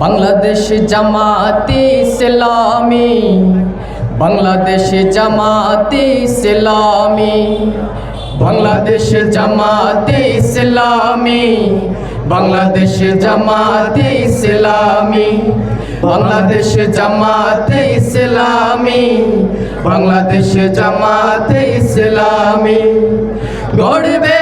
বাংলাদেশ জামাতে ইসলামী, বাংলাদেশ জামাতে ইসলামী, বাংলাদেশ জামাতে ইসলামী, বাংলাদেশ জামাতে ইসলামী, বাংলাদেশ জামাতে ইসলামী, বাংলাদেশ জামাতে ইসলামী। গড়বে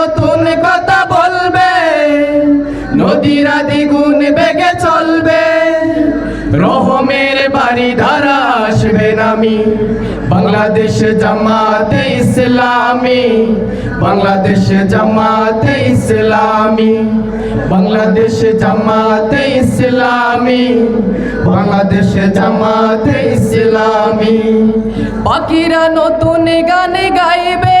নতুন কথা বলবে। নদীরা দ্বিগুণ বেগে চলবে। রহমের বাড়ি ধারা আসবে নামি বাংলাদেশ জামাতে ইসলামী। বাংলাদেশ জামাতে ইসলামী। বাংলাদেশ জামাতে ইসলামী। বাংলাদেশ জামাতে ইসলামী। পাখিরা নতুন গান গাইবে।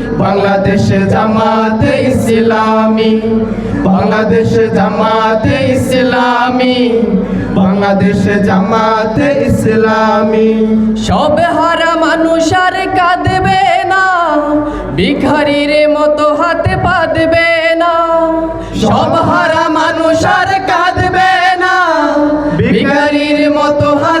বাংলাদেশ জামাতে ইসলামী, বাংলাদেশ জামাতে ইসলামী, বাংলাদেশ জামাতে ইসলামী। সব হারা মানুষ আর কাঁদবে না, ভিখারির মতো হাতে পাতবে না। সব হারা মানুষ আর কাঁদবে না, ভিখারির মতো হাত